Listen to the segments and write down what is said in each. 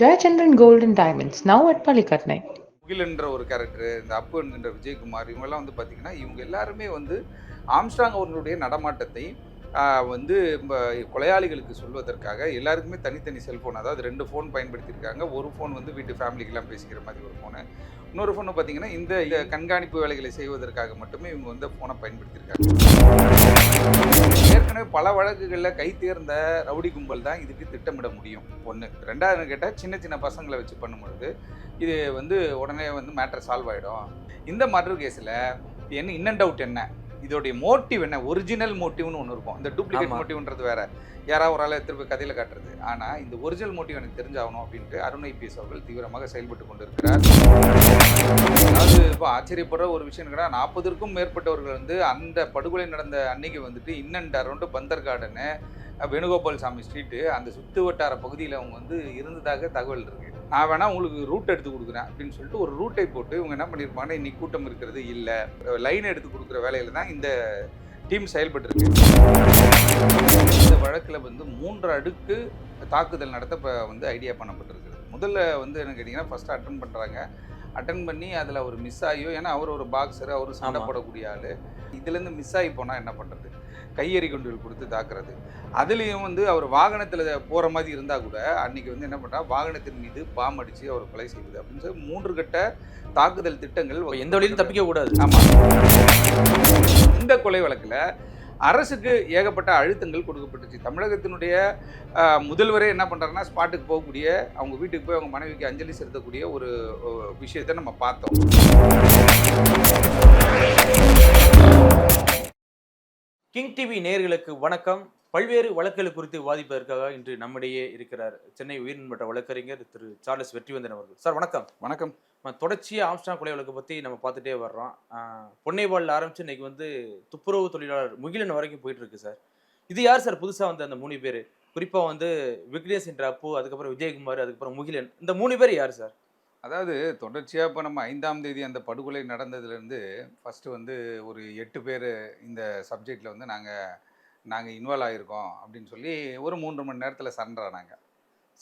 Jayachandran golden and Diamonds, now at Palikatnai. ஒரு character இந்த அப்பு என்கின்ற விஜயகுமார் இவங்கெல்லாம் வந்து பார்த்தீங்கன்னா இவங்க எல்லாருமே வந்து ஆம்ஸ்டாங் அவர்களுடைய நடமாட்டத்தை வந்து ம, கொலையாளிகளுக்கு சொல்வதற்காக எல்லாருக்குமே தனித்தனி செல்ஃபோன் அதாவது ரெண்டு ஃபோன் பயன்படுத்தியிருக்காங்க. ஒரு ஃபோன் வந்து வீட்டு ஃபேமிலிக்கெல்லாம் பேசிக்கிற மாதிரி ஒரு ஃபோனு இன்னொரு ஃபோனு பார்த்தீங்கன்னா இந்த கண்காணிப்பு வேலைகளை செய்வதற்காக மட்டுமே இவங்க வந்து ஃபோனை பயன்படுத்தியிருக்காங்க. ஏற்கனவே பல வழக்குகளில் கை தேர்ந்த ரவுடி கும்பல் தான் இதுக்கு திட்டமிட முடியும் ஒன்று ரெண்டாவது கேட்டால் சின்ன சின்ன பசங்களை வச்சு பண்ணும்பொழுது இது வந்து உடனே வந்து மேட்ரு சால்வ் ஆகிடும் இந்த மர்டர் கேஸில் என்ன இன்னன் டவுட் என்ன? இதோடைய மோட்டிவ் என்ன? ஒரிஜினல் மோட்டிவ்னு ஒன்று இருக்கும். இந்த டூப்ளிகேட். மோட்டிவ்ன்றது வேற. யாராவது ஒரு ஆளை திருப்பி கதையில் காட்டுறது. ஆனால் இந்த ஒரிஜினல் மோட்டிவ் எனக்கு தெரிஞ்சாகணும் அப்படின்ட்டு அருண் ஐபிஎஸ் அவர்கள் தீவிரமாக செயல்பட்டு கொண்டிருக்கிறார். அதாவது இப்போ ஆச்சரியப்படுற ஒரு விஷயம் என்னன்னா நாற்பதற்கும் மேற்பட்டவர்கள் வந்து அந்த படுகொலை நடந்த அன்னைக்கு வந்துட்டு in and around Bandar garden Venugopal Samy street அந்த சுத்து வட்டார பகுதியில் அவங்க வந்து இருந்ததாக தகவல் இருக்கு. நான் வேணா உங்களுக்கு ரூட் எடுத்து கொடுக்குறேன் அப்படின்னு சொல்லிட்டு ஒரு ரூட்டை போட்டு இவங்க என்ன பண்ணியிருப்பாங்கன்னா இன்னைக்கு கூட்டம் இருக்கிறது இல்லை. லைன் எடுத்து கொடுக்குற வேலையில தான் இந்த டீம் செயல்பட்டு இருக்கு இந்த வழக்கில் வந்து மூன்று அடுக்கு தாக்குதல் நடத்த இப்போ வந்து ஐடியா பண்ணப்பட்டிருக்கு முதல்ல வந்து என்ன கேட்டிங்கன்னா ஃபஸ்ட்டு அட்டன் பண்ணுறாங்க அட்டன் பண்ணி அதில் அவர் மிஸ் ஆகியோ ஏன்னா அவர் ஒரு பாக்ஸர் அவர் சண்டை. போடக்கூடிய ஆள். இதுலேருந்து மிஸ் ஆகி போனால் என்ன பண்ணுறது கையெறி குண்டுகள் கொடுத்து தாக்குறது. அதுலேயும் வந்து அவர் வாகனத்தில் போகிற மாதிரி இருந்தால் கூட அன்னைக்கு வந்து என்ன பண்ணுறா வாகனத்தின் மீது பாம் அடித்து அவர் கொலை செய்வது அப்படின்னு சொல்லி மூன்று கட்ட தாக்குதல் திட்டங்கள் எந்த வழியிலும் தப்பிக்க கூடாது. ஆமாம் இந்த கொலை வழக்கில் அரசுக்கு ஏகப்பட்ட அழுத்தங்கள் கொடுக்கப்பட்டுச்சு. தமிழகத்தினுடைய முதல்வரே என்ன பண்ணுறாருன்னா ஸ்பாட்டுக்கு போகக்கூடிய அவங்க வீட்டுக்கு போய் அவங்க மனைவிக்கு அஞ்சலி செலுத்தக்கூடிய ஒரு விஷயத்தை நம்ம பார்த்தோம். கிங் டிவி நேயர்களுக்கு வணக்கம். பல்வேறு வழக்குகள் குறித்து விவாதிப்பதற்காக இன்று நம்மிடையே இருக்கிறார் சென்னை உயர்நீதிமன்ற வழக்கறிஞர் திரு சார்லஸ் வெற்றிவந்தன் அவர்கள். சார் வணக்கம். வணக்கம். தொடர்ச்சியாக ஆம்ஸ்டாங் கொலை வழக்கை பற்றி நம்ம பார்த்துட்டே வர்றோம். ஆஹ், பொன்னைவாலில் ஆரம்பிச்சு இன்னைக்கு வந்து துப்புரவு தொழிலாளர் முகிலன் வரைக்கும் போயிட்டு இருக்கு சார். இது யார் சார் புதுசாக வந்த அந்த மூணு பேர்? குறிப்பாக வந்து விக்னேஷ் என்ற அப்பு அதுக்கப்புறம் விஜயகுமார் அதுக்கப்புறம் முகிலன். இந்த மூணு பேர் யார் சார்? அதாவது தொடர்ச்சியாக இப்போ நம்ம ஐந்தாம் தேதி அந்த படுகொலை நடந்ததுலேருந்து ஃபஸ்ட்டு வந்து ஒரு எட்டு பேர் இந்த சப்ஜெக்டில் வந்து நாங்கள் நாங்கள் இன்வால்வ் ஆகிருக்கோம் அப்படின்னு சொல்லி ஒரு மூன்று மணி நேரத்தில் சரண்டர் ஆனாங்க.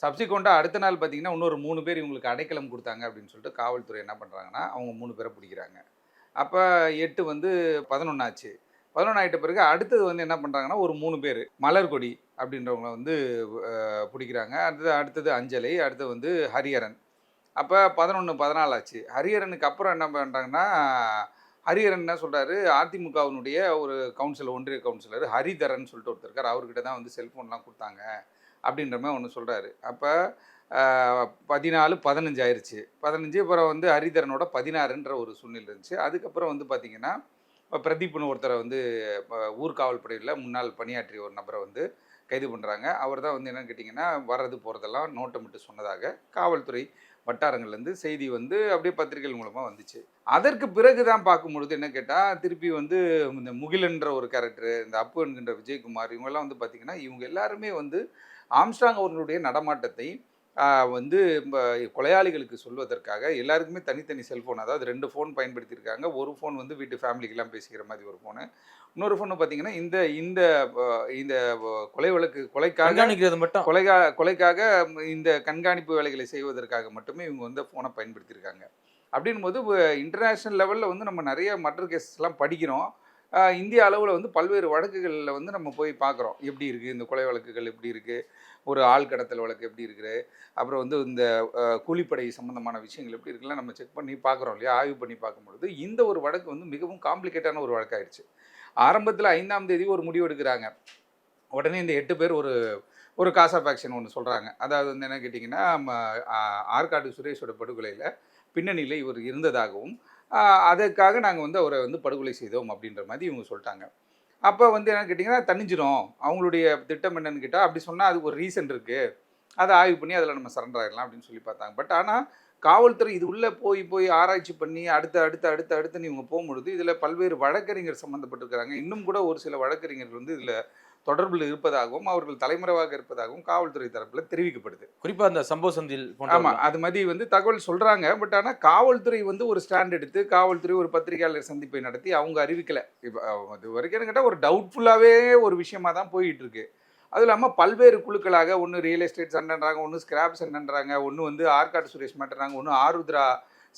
சப்சிக்வெண்ட்டாக அடுத்த நாள் பார்த்தீங்கன்னா இன்னொரு மூணு பேர் இவங்களுக்கு அடைக்கலம் கொடுத்தாங்க அப்படின்னு சொல்லிட்டு காவல்துறை என்ன பண்ணுறாங்கன்னா அவங்க மூணு பேரை பிடிக்கிறாங்க. அப்போ எட்டு வந்து பதினொன்று ஆச்சு. பதினொன்று ஆகிட்ட பிறகு அடுத்தது வந்து என்ன பண்ணுறாங்கன்னா ஒரு மூணு பேர் மலர்கொடி அப்படின்றவங்கள வந்து பிடிக்கிறாங்க. அடுத்தது அடுத்தது அஞ்சலை அடுத்தது வந்து ஹரிஹரன் அப்போ பதினொன்று பதினாலு ஆச்சு. ஹரிஹரனுக்கு அப்புறம் என்ன பண்ணுறாங்கன்னா ஹரிஹரன் என்ன சொல்கிறாரு அதிமுகவினுடைய ஒரு கவுன்சிலர் ஒன்றிய கவுன்சிலர் ஹரிதரன் சொல்லிட்டு ஒருத்தர் இருக்கார். அவர்கிட்ட தான் வந்து செல்ஃபோன்லாம் கொடுத்தாங்க அப்படின்ற மாதிரி ஒன்று சொல்கிறாரு அப்போ பதினாலு பதினஞ்சு ஆயிடுச்சு பதினஞ்சு அப்புறம் வந்து ஹரிதரனோட பதினாறுன்ற ஒரு சூழ்நிலை இருந்துச்சு. அதுக்கப்புறம் வந்து பார்த்திங்கன்னா பிரதீப்னு ஒருத்தரை வந்து இப்போ ஊர்காவல் படையில் முன்னாள் பணியாற்றிய ஒரு நபரை வந்து கைது பண்ணுறாங்க அவர் தான் வந்து என்னென்னு கேட்டிங்கன்னா வர்றது போகிறதெல்லாம் நோட்டமிட்டு சொன்னதாக காவல்துறை வட்டாரங்கள்லேருந்து செய்தி வந்து அப்படியே பத்திரிகைகள் மூலமாக வந்துச்சு. அதற்கு பிறகு தான் பார்க்கும்பொழுது என்ன கேட்டால் திருப்பி வந்து இந்த முகிலன்ற ஒரு கேரக்டர் இந்த அப்பு என்கின்ற விஜயகுமார் இவங்கெல்லாம் வந்து பார்த்திங்கன்னா இவங்க எல்லாருமே வந்து ஆம்ஸ்டாங் அவர்களுடைய நடமாட்டத்தை வந்து கொலையாளிகளுக்கு சொல்வதற்காக எல்லாருக்குமே தனித்தனி செல்ஃபோன் அதாவது ரெண்டு ஃபோன் பயன்படுத்தியிருக்காங்க. ஒரு ஃபோன் வந்து வீட்டு ஃபேமிலிக்கெல்லாம் பேசிக்கிற மாதிரி ஒரு ஃபோனு. இன்னொரு ஃபோனு பார்த்தீங்கன்னா இந்த இந்த இந்த கொலை வழக்கு கொலைக்காக மட்டும். கொலைகா கொலைக்காக இந்த கண்காணிப்பு வேலைகளை செய்வதற்காக மட்டுமே இவங்க வந்து ஃபோனை பயன்படுத்தியிருக்காங்க. அப்படின் போது இன்டர்நேஷ்னல் லெவலில் வந்து நம்ம நிறைய மர்டர் கேஸ்லாம் படிக்கிறோம். இந்திய அளவில் வந்து பல்வேறு வழக்குகளில் வந்து நம்ம போய் பார்க்குறோம் எப்படி இருக்குது இந்த கொலை வழக்குகள் எப்படி இருக்குது ஒரு ஆள் கடத்தல் வழக்கு எப்படி இருக்குது? அப்புறம் வந்து இந்த கூலிப்படை சம்மந்தமான விஷயங்கள் எப்படி இருக்குல்லாம் நம்ம செக் பண்ணி பார்க்குறோம் இல்லையா? ஆய்வு பண்ணி பார்க்கும்பொழுது இந்த ஒரு வழக்கு வந்து மிகவும் காம்ப்ளிகேட்டான ஒரு வழக்காயிருச்சு ஆரம்பத்தில் ஐந்தாம் தேதி ஒரு முடிவு எடுக்கிறாங்க. உடனே இந்த எட்டு பேர் ஒரு ஒரு காஸ் ஆஃப் ஆக்ஷன் ஒன்று சொல்கிறாங்க அதாவது வந்து என்ன கேட்டிங்கன்னா ஆற்காடு சுரேஷோட படுகொலையில் பின்னணியில் இவர் இருந்ததாகவும் அதற்காக நாங்கள் வந்து அவரை வந்து படுகொலை செய்தோம் அப்படின்ற மாதிரி இவங்க சொல்லிட்டாங்க. அப்போ வந்து என்னன்னு கேட்டிங்கன்னா தனிஞ்சிடும் அவங்களுடைய திட்டம் என்னன்னு கேட்டால் அப்படி சொன்னால் அது ஒரு ரீசன் இருக்குது அதை ஆய்வு பண்ணி அதில் நம்ம சரண்டர் ஆகிடலாம் அப்படின்னு சொல்லி பார்த்தாங்க. பட் ஆனால் காவல்துறை இது உள்ளே போய் போய் ஆராய்ச்சி பண்ணி அடுத்து அடுத்து அடுத்து அடுத்துன்னு இவங்க போகும்பொழுது இதில் பல்வேறு வழக்கறிஞர் சம்மந்தப்பட்டிருக்கிறாங்க இன்னும் கூட ஒரு சில வழக்கறிஞர்கள் வந்து இதில் தொடர்பில் இருப்பதாகவும் அவர்கள் தலைமறைவாக இருப்பதாகவும் காவல்துறை தரப்பில் தெரிவிக்கப்படுது. குறிப்பா அந்த சம்பவ சந்தில் ஆமா போன்ற அது மாதிரி வந்து தகவல் சொல்றாங்க. பட் ஆனா காவல்துறை வந்து ஒரு ஸ்டாண்ட் எடுத்து காவல்துறை ஒரு பத்திரிகையாளர் சந்திப்பை நடத்தி அவங்க அறிவிக்கல. இப்போ அது வரைக்கும் கேட்டால் ஒரு டவுட்ஃபுல்லாவே ஒரு விஷயமா தான் போயிட்டு இருக்கு. அதுவும் இல்லாமல் பல்வேறு குழுக்களாக ஒன்று ரியல் எஸ்டேட் சண்டைன்றாங்க ஒன்று ஸ்கிராப் சண்டைன்றாங்க ஒன்று வந்து ஆற்காடு சுரேஷ் மாட்டுறாங்க ஒன்று ஆருத்ரா